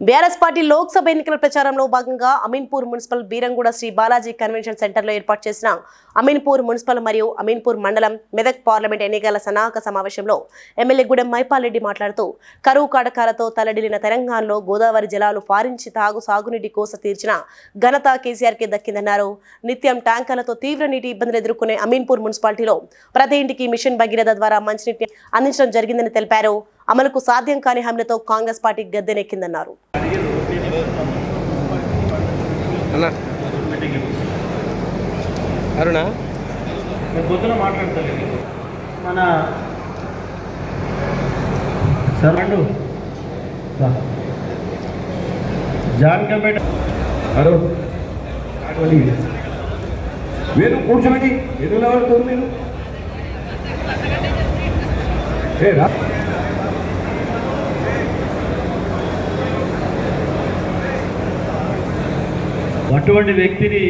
BRS party Lok Sabha ఎన్నికల ప్రచారంలో భాగంగా అమీన్పూర్ మున్సిపల్ బీరంగూడ శ్రీ బాలాజీ కన్వెన్షన్ సెంటర్లో ఏర్పాటు చేసిన అమీన్పూర్ మున్సిపల్ మరియు అమీన్పూర్ మండలం మెదక్ పార్లమెంట్ ఎన్నికల సన్నాహక సమావేశంలో ఎమ్మెల్యే గూడెం మైపాల్ రెడ్డి మాట్లాడుతూ కరువు కాటకాలతో తలడిలిన తెలంగాణలో గోదావరి జలాలు పారించి తాగు సాగునీటి కోస తీర్చిన ఘనత కేసీఆర్కే దక్కిందన్నారు. నిత్యం ట్యాంకర్లతో తీవ్ర నీటి ఇబ్బందులు ఎదుర్కొనే అమీన్పూర్ మున్సిపాలిటీలో ప్రతి ఇంటికి మిషన్ భగీరథ ద్వారా మంచినీటిని అందించడం జరిగిందని తెలిపారు. అమలుకు సాధ్యం కాని హామీలతో కాంగ్రెస్ పార్టీ గద్దెనెక్కిందన్నారు. అన్న. అరుణ. పొద్దున మాట్లాడతలేదు మన జాన్కంపేట. హలో మీరు కూర్చోండి. ఎందుకు ఎవరుతుంది మీరు? ఏ రా. అటువంటి వ్యక్తిని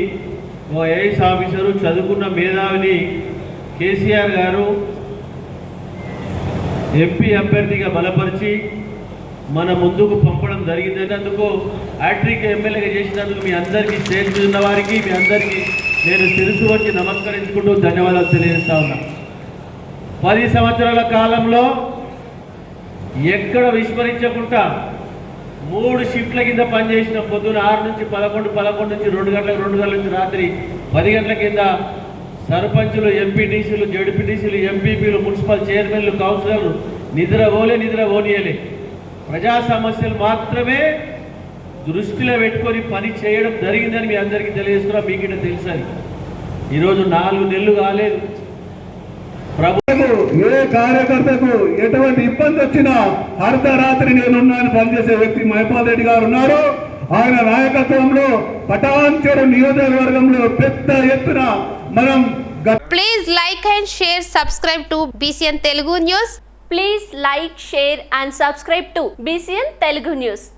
ఓ ఏఎస్ ఆఫీసరు చదువుకున్న మేధావిని కేసీఆర్ గారు ఎంపీ అభ్యర్థిగా బలపరిచి మన ముందుకు పంపడం జరిగింది అందుకు హ్యాట్రిక్ ఎమ్మెల్యేగా చేసినందుకు మీ అందరికీ స్టేజ్ ఉన్న వారికి మీ అందరికీ నేను తెలుసు వచ్చి నమస్కరించుకుంటూ ధన్యవాదాలు తెలియజేస్తా ఉన్నా. పది సంవత్సరాల కాలంలో ఎక్కడ విస్మరించకుండా మూడు షిఫ్ట్ల కింద పనిచేసిన పొద్దున ఆరు నుంచి పదకొండు పదకొండు నుంచి రెండు గంటలకు రెండు గంటల నుంచి రాత్రి పది గంటల కింద సర్పంచులు ఎంపీటీసీలు జడ్పీటీసీలు ఎంపీపీలు మున్సిపల్ చైర్మన్లు కౌన్సిలర్లు నిద్ర ఓలే నిద్ర పోనీయలే. ప్రజా సమస్యలు మాత్రమే దృష్టిలో పెట్టుకొని పని చేయడం జరిగిందని మీ అందరికీ తెలియజేస్తున్నా మీకు ఇట్లా తెలుసని ఈరోజు నాలుగు నెలలు కాలేదు. ప్రభుత్వం ఏ కార్యకర్తకు ఎటువంటి ఇబ్బంది వచ్చినా అర్ధరాత్రి నేనున్నాను పనిచేసే వ్యక్తి మహిపాల్ రెడ్డి గారు ఉన్నారు ఆయన నాయకత్వంలో పటాన్చెరు నియోజకవర్గంలో పెద్ద ఎత్తున మనం Please like and share, subscribe to BCN Telugu News. Please like, share and subscribe to BCN Telugu News.